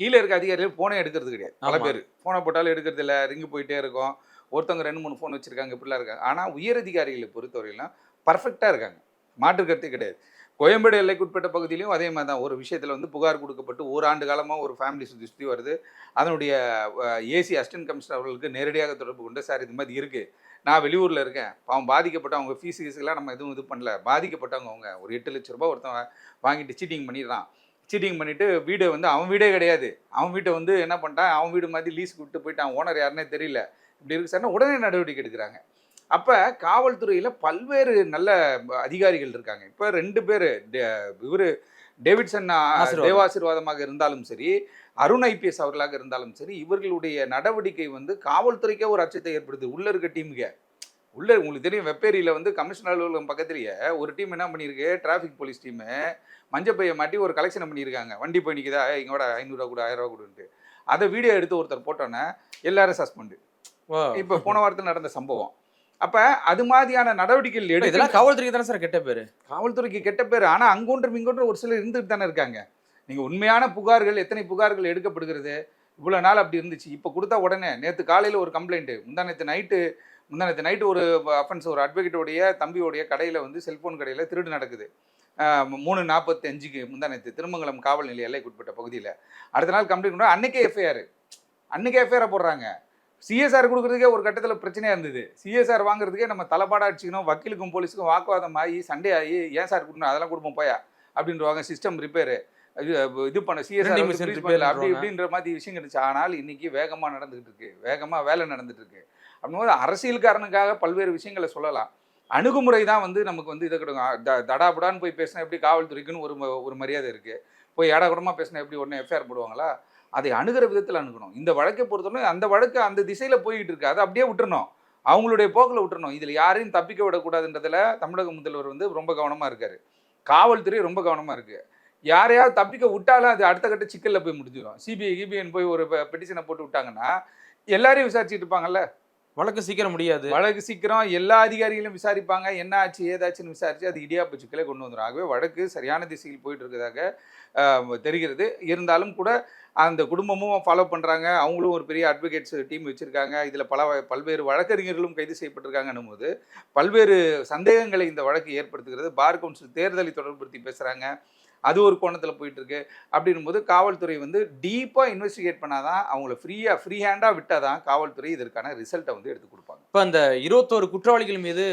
கீழே இருக்க அதிகாரிகள் ஃபோனே எடுக்கிறது கிடையாது. பல. பேர். ஃபோனை போட்டாலும் எடுக்கிறது இல்லை. ரிங்கு போயிட்டே இருக்கும். ஒருத்தவங்க ரெண்டு மூணு ஃபோன் வச்சிருக்காங்க இப்படிலாம் இருக்காங்க. ஆனால் உயர் அதிகாரிகளை பொறுத்தவரையிலும் பர்ஃபெக்டாக இருக்காங்க. மாற்றுக்கருத்தே கிடையாது. கோயம்பேடு எல்லைக்குட்பட்ட பகுதியிலையும் அதே மாதிரி தான் ஒரு விஷயத்தில் வந்து புகார் கொடுக்கப்பட்டு ஓராண்டு காலமாக ஒரு ஃபேமிலி சுற்றி சுற்றி வருது. அதனுடைய ஏசி அசிஸ்டன்ட் கமிஷனர் அவர்களுக்கு நேரடியாக தொடர்பு கொண்டு சார் இது மாதிரி இருக்குது நான் வெளியூரில் இருக்கேன். அவன் பாதிக்கப்பட்டவங்க ஃபீஸ் ஃபீஸுக்கெல்லாம் நம்ம எதுவும் இது பண்ணல. பாதிக்கப்பட்டவங்க அவங்க ஒரு எட்டு லட்ச ரூபா ஒருத்தன் வாங்கிட்டு சீட்டிங் பண்ணிடுறான். சீட்டிங் பண்ணிவிட்டு வீடு வந்து அவன் வீடே கிடையாது. அவன் வீட்டை வந்து என்ன பண்ணிட்டான்? அவன் வீடு மாதிரி லீஸ் விட்டு போயிட்டான். ஓனர் யாருன்னே தெரியல. இப்படி இருக்கு. சார்னா உடனே நடவடிக்கை எடுக்கிறாங்க. அப்போ காவல்துறையில் பல்வேறு நல்ல அதிகாரிகள் இருக்காங்க. இப்போ ரெண்டு பேர் இவர் டேவிட்சன். தேவாசீர்வாதமாக இருந்தாலும் சரி அருண் ஐபிஎஸ் அவர்களாக இருந்தாலும் சரி இவர்களுடைய நடவடிக்கை வந்து காவல்துறைக்கே ஒரு அச்சத்தை ஏற்படுது. உள்ள இருக்க டீமுக்கு. உள்ள உங்களுக்கு தெரியும் வெப்பேரியில் வந்து கமிஷனர் அலுவலகம் பக்கத்துலேயே ஒரு டீம் என்ன பண்ணியிருக்கு டிராஃபிக் போலீஸ் டீமு மஞ்சப்பையை மாட்டி ஒரு கலெக்ஷன் பண்ணியிருக்காங்க. வண்டி போய் நிற்குதா இங்கோட ஐநூறுரூவா கூட ஆயிரம் ரூபா கொடுன்ட்டு. அதை வீடியோ எடுத்து ஒருத்தர் போட்டோன்னே எல்லாரும் சஸ்பெண்டு. இப்போ போன வாரத்தில் நடந்த சம்பவம். அப்போ அது மாதிரியான நடவடிக்கைகள் எடுத்து இதெல்லாம் காவல்துறைக்கு தானே சார் கெட்ட பேரு? காவல்துறைக்கு கெட்ட பேர். ஆனால் அங்கொன்றும் இங்கொன்றும் ஒரு சிலர் இருந்துட்டு தானே இருக்காங்க. நீங்கள் உண்மையான புகார்கள் எத்தனை புகார்கள் எடுக்கப்படுகிறது? இவ்வளோ நாள் அப்படி இருந்துச்சு. இப்போ கொடுத்தா உடனே நேற்று காலையில் ஒரு கம்ப்ளைண்ட்டு முந்தா நேற்று நைட்டு முந்தா நேற்று நைட்டு ஒரு அஃபென்ஸ் ஒரு அட்வொகேட்டோடைய தம்பியோடைய கடையில் வந்து செல்ஃபோன் கடையில் திருடு நடக்குது. மூணு நாற்பத்தி அஞ்சுக்கு முந்தா நேற்று திருமங்கலம் காவல் நிலைய எல்லைக்குட்பட்ட பகுதியில். அடுத்த நாள் கம்ப்ளைண்ட் பண்ணா அன்னைக்கே எஃப்ஐஆர் அன்னைக்கே எஃப்ஐஆர் போடுறாங்க. சிஎஸ்ஆர் கொடுக்குறதுக்கே ஒரு கட்டத்தில் பிரச்சனையாக இருந்தது. சிஎஸ்ஆர் வாங்குறதுக்கே நம்ம தலைப்பாடாக அடிச்சுக்கணும் வக்கீலுக்கும் போலீஸுக்கும் வாக்குவாதம் ஆகி சண்டே ஆகி ஏன் சார் கொடுக்கணும் அதெல்லாம் கொடுப்போம் போயா? அப்படின்றவாங்க சிஸ்டம் ரிப்பேரு இது பண்ண சிஎஸ்ஆர் அப்படி. இப்படின்ற மாதிரி விஷயம் இருந்துச்சு ஆனால் இன்னைக்கு வேகமாக நடந்துகிட்டு இருக்கு. வேகமாக வேலை நடந்துட்டு இருக்கு. அப்படிங்கும்போது அரசியல்காரனுக்காக பல்வேறு விஷயங்களை சொல்லலாம். அணுகுமுறை தான் வந்து நமக்கு வந்து இதை கிடைக்கும். தடாபுடான்னு போய் பேசினா எப்படி காவல்துறைக்குன்னு ஒரு ஒரு மரியாதை இருக்கு. போய் ஏடா கூடமா பேசினா எப்படி உடனே எஃப்ஐஆர் போடுவாங்களா? அதை அணுகிற விதத்தில் அணுகணும். இந்த வழக்கை பொறுத்தவரை அந்த வழக்கு அந்த திசையில் போய்கிட்டு இருக்கு. அதை அப்படியே விட்டுறணும். அவங்களுடைய போக்கில் விட்டுறணும். இதில் யாரையும் தப்பிக்க விடக்கூடாதுன்றதில் தமிழக முதல்வர் வந்து ரொம்ப கவனமாக இருக்கார். காவல்துறை ரொம்ப கவனமாக இருக்குது யாரையாவது தப்பிக்க விட்டாலும் அது அடுத்த கட்ட சிக்கலில் போய் முடிஞ்சிடும். சிபிஐ கிபிஎன் போய் ஒரு பெட்டிஷனை போட்டு விட்டாங்கன்னா எல்லாரையும் விசாரிச்சுட்டு இருப்பாங்கல்ல? வழக்கு சீக்கிரம் முடியாது. வழக்கு சீக்கிரம் எல்லா அதிகாரிகளும் விசாரிப்பாங்க. என்ன ஆச்சு ஏதாச்சுன்னு விசாரிச்சு அது இடியாப்பு சிக்கலை கொண்டு வந்துடும் ஆகவே வழக்கு சரியான திசையில் போயிட்டு இருக்கிறதாக தெரிகிறது. இருந்தாலும் கூட அந்த குடும்பமும் ஃபாலோ பண்ணுறாங்க அவங்களும் ஒரு பெரிய அட்வொகேட்ஸ் டீம் வச்சுருக்காங்க. இதில் பல வ- பல்வேறு வழக்கறிஞர்களும் கைது செய்யப்பட்டிருக்காங்கன்னும் போது பல்வேறு சந்தேகங்களை இந்த வழக்கு ஏற்படுத்துகிறது. பார் கவுன்சில் தேர்தலை தொடர்புபடுத்தி பேசுகிறாங்க அது ஒரு கோணத்தில் போயிட்டுருக்கு. அப்படின்போது அப்படின்னும் போது காவல்துறை வந்து டீப்பாக இன்வெஸ்டிகேட் பண்ணாதான் அவங்கள ஃப்ரீயாக ஃப்ரீ ஹேண்டாக விட்டால் தான் காவல்துறை இதற்கான ரிசல்ட்டை வந்து எடுத்து கொடுப்பாங்க. இப்போ அந்த இருபத்தோரு குற்றவாளிகள் மீது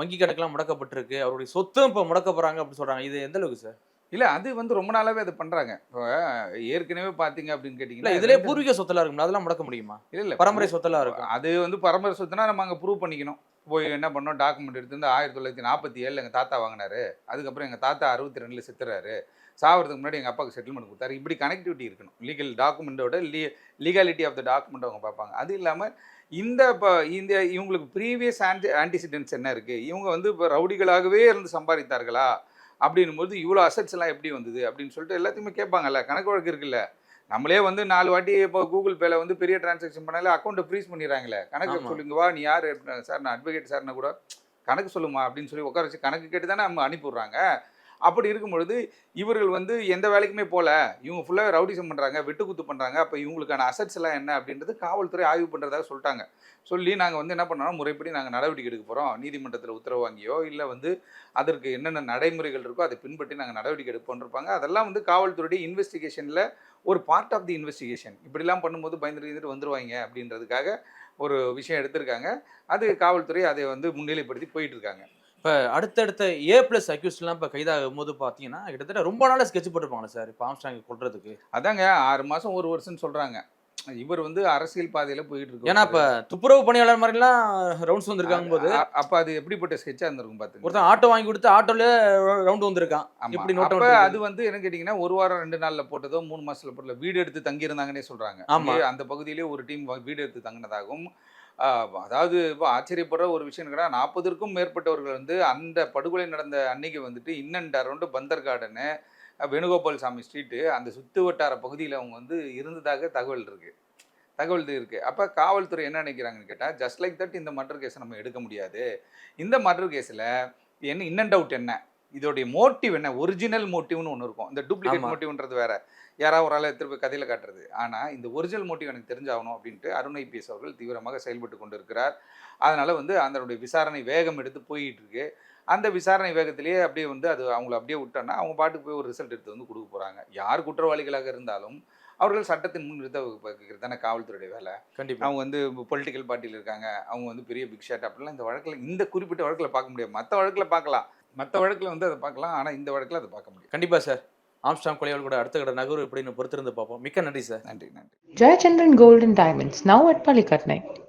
வங்கி கணக்கெல்லாம் முடக்கப்பட்டிருக்கு. அவருடைய சொத்தும் இப்போ முடக்க போகிறாங்க அப்படின்னு சொல்கிறாங்க இது எந்த அளவுக்கு சார்? இல்ல அது வந்து ரொம்ப நாளாவே அது பண்றாங்க. இப்போ ஏற்கனவே பாத்தீங்க அப்படின்னு கேட்டீங்கன்னா இதுலயே ரெண்டு- பூர்வீக சொத்தெல்லாம் இருக்கும். அதெல்லாம் முடக்க முடியுமா? இல்ல இல்ல. பரம்பரை சொத்தெல்லாம் இருக்கும். அது வந்து பரம்பரை சொத்துனா நம்ம அங்க ப்ரூவ் பண்ணிக்கணும். போய் என்ன பண்ணோம்? டாக்குமெண்ட் எடுத்து வந்து ஆயிரத்தி தொள்ளாயிரத்தி நாற்பத்தி ஏழுல எங்க தாத்தா வாங்கினாரு. அதுக்கப்புறம் எங்க தாத்தா அறுபத்தி ரெண்டுல செத்துறாரு. சாவறதுக்கு முன்னாடி எங்க அப்பாவுக்கு செட்டில்மெண்ட் கொடுத்தாரு. இப்படி கனெக்டிவிட்டி இருக்கணும். லீகல் டாக்குமெண்ட்டோட லீ லீகாலிட்டி ஆஃப் த டாக்குமெண்ட் அவங்க பார்ப்பாங்க. அது இல்லாம இந்த இப்போ இந்த இவங்களுக்கு ப்ரீவியஸ் ஆன்டி ஆன்டிசிடென்ட்ஸ் என்ன இருக்கு? இவங்க வந்து இப்போ ரவுடிகளாகவே இருந்து சம்பாதித்தார்களா? அப்படின்னும் போது இவ்வளோ அசட்ஸ் எல்லாம் எப்படி வந்தது? அப்படின்னு சொல்லிட்டு எல்லாத்தையுமே கேட்பாங்கல்ல. கணக்கு வழக்கு இருக்குல்ல. நம்மளே வந்து நாலு வாட்டி இப்போ கூகுள் பேல வந்து பெரிய டிரான்சாக்ஷன் பண்ணாலே அக்கௌண்ட்டை ஃப்ரீஸ் பண்ணிடுறாங்களே கணக்கு. சொல்லுங்க வா நீ யார் சார் நான் அட்வொகேட் சார்னா கூட கணக்கு சொல்லுமா அப்படின்னு சொல்லி உட்கார வச்சு கணக்கு கேட்டு தானே நம்ம அனுப்பிவிட்றாங்க. அப்படி இருக்கும் பொழுது இவர்கள் வந்து எந்த வேலைக்குமே போல. இவங்க ஃபுல்லாக ரவுடிசம் பண்ணுறாங்க வெட்டுக்குத்து பண்ணுறாங்க அப்போ இவங்களுக்கான அசட்ஸ் எல்லாம் என்ன? அப்படின்றது காவல்துறை ஆய்வு பண்ணுறதாக சொல்லிட்டாங்க. சொல்லி நாங்கள் வந்து என்ன பண்ணோம் முறைப்படி நாங்கள் நடவடிக்கை எடுக்க போகிறோம் நீதிமன்றத்தில் உத்தரவு வாங்கியோ இல்லை வந்து அதற்கு என்னென்ன நடைமுறைகள் இருக்கோ அதை பின்பற்றி நாங்கள் நடவடிக்கை எடுப்போன்றிருப்பாங்க அதெல்லாம் வந்து காவல்துறையுடைய இன்வெஸ்டிகேஷனில் ஒரு பார்ட் ஆஃப் தி இன்வெஸ்டிகேஷன் இப்படிலாம் பண்ணும்போது பயந்துட்டு இருந்துட்டு வந்துருவாங்க அப்படின்றதுக்காக ஒரு விஷயம் எடுத்திருக்காங்க. அது காவல்துறை அதை வந்து முன்னிலைப்படுத்தி போயிட்டு இருக்காங்க. இப்ப அடுத்தடுத்த ஏ பிளஸ் அக்யூஸ்ட்லாம் இப்ப கைதாகும் போது பாத்தீங்கன்னா கிட்டத்தட்ட ரொம்ப நாளா ஸ்கெட்ச் போட்டிருப்பாங்க சார் இப்போ ஆம்ஸ்டாங் கொள்றதுக்கு அதாங்க ஆறு மாதம் ஒரு வருஷம்னு சொல்கிறாங்க இவர் வந்து அரசியல் பாதையில் போயிட்டு இருக்கு ஏன்னா இப்ப துப்புரவு பணியாளர் மாதிரிலாம் ரவுண்ட்ஸ் வந்திருக்காங்க போது அப்ப அது எப்படிப்பட்ட ஸ்கெட்சா இருந்திருக்கும் பாத்துங்க. ஒருத்தன் ஆட்டோ வாங்கி கொடுத்து ஆட்டோல ரவுண்ட் வந்திருக்கான். அப்ப வந்திருக்கு? அது வந்து என்ன கேட்டீங்கன்னா ஒரு வாரம் ரெண்டு நாள்ல போட்டதோ மூணு மாசத்துல போட்டதோ வீடு எடுத்து தங்கி இருந்தாங்கன்னே சொல்றாங்க அந்த பகுதியிலே ஒரு டீம் வீடு எடுத்து தங்கினதாகவும் அதாவது இப்போ ஆச்சரியப்படுற ஒரு விஷயம் என்னன்னா நாற்பதற்கும் மேற்பட்டவர்கள் வந்து அந்த படுகொலை நடந்த அன்னைக்கு வந்துட்டு in and around Bandar garden Venugopal Samy street அந்த சுற்று வட்டார பகுதியில் அவங்க வந்து இருந்ததாக தகவல் இருக்குது தகவல் இது அப்போ காவல்துறை என்ன நினைக்கிறாங்கன்னு கேட்டால் ஜஸ்ட் லைக் தட் இந்த மர்டர் கேஸை நம்ம எடுக்க முடியாது. இந்த மர்டர் கேஸில் என்ன இன்னன் டவுட் என்ன? இதோடைய மோட்டிவ் என்ன? ஒரிஜினல் மோட்டிவ்னு ஒன்று இருக்கும். இந்த டூப்ளிகேட். மோட்டிவ்ன்றது வேற. யாராவது ஒரு ஆளை திருப்பி கதையில் காட்டுறது. ஆனால் இந்த ஒரிஜினல் மோட்டிவ் எனக்கு தெரிஞ்சாகணும் அப்படின்ட்டு அருண் ஐபிஎஸ் அவர்கள் தீவிரமாக செயல்பட்டு கொண்டு இருக்கிறார் அதனால் வந்து அதனுடைய விசாரணை வேகம் எடுத்து போயிட்டு இருக்கு. அந்த விசாரணை வேகத்திலேயே அப்படியே வந்து அது அவங்கள அப்படியே விட்டோன்னா அவங்க பாட்டுக்கு போய் ஒரு ரிசல்ட் எடுத்து வந்து கொடுக்க போகிறாங்க யார் குற்றவாளிகளாக இருந்தாலும் அவர்கள் சட்டத்தின் முன் நிறுத்த தானே காவல்துறையுடைய வேலை. கண்டிப்பா. அவங்க வந்து பொலிட்டிக்கல் பார்ட்டியில் இருக்காங்க. அவங்க வந்து பெரிய பிக் ஷாட் அப்படிலாம் இந்த வழக்கில் இந்த குறிப்பிட்ட வழக்கில் பார்க்க முடியாது. மற்ற வழக்கில் பார்க்கலாம். மற்ற வழக்கில் வந்து அதை பார்க்கலாம். ஆனால் இந்த வழக்கில் அதை பார்க்க முடியாது. கண்டிப்பா சார். ஆம்ஸ்டாங் கொலை வழக்கோட அடுத்த கட்ட நகர்வு எப்படின்னு பொறுத்திருந்து பார்ப்போம். மிக்க நன்றி சார். நன்றி நன்றி. Gold and Diamonds, now at Palikatnai.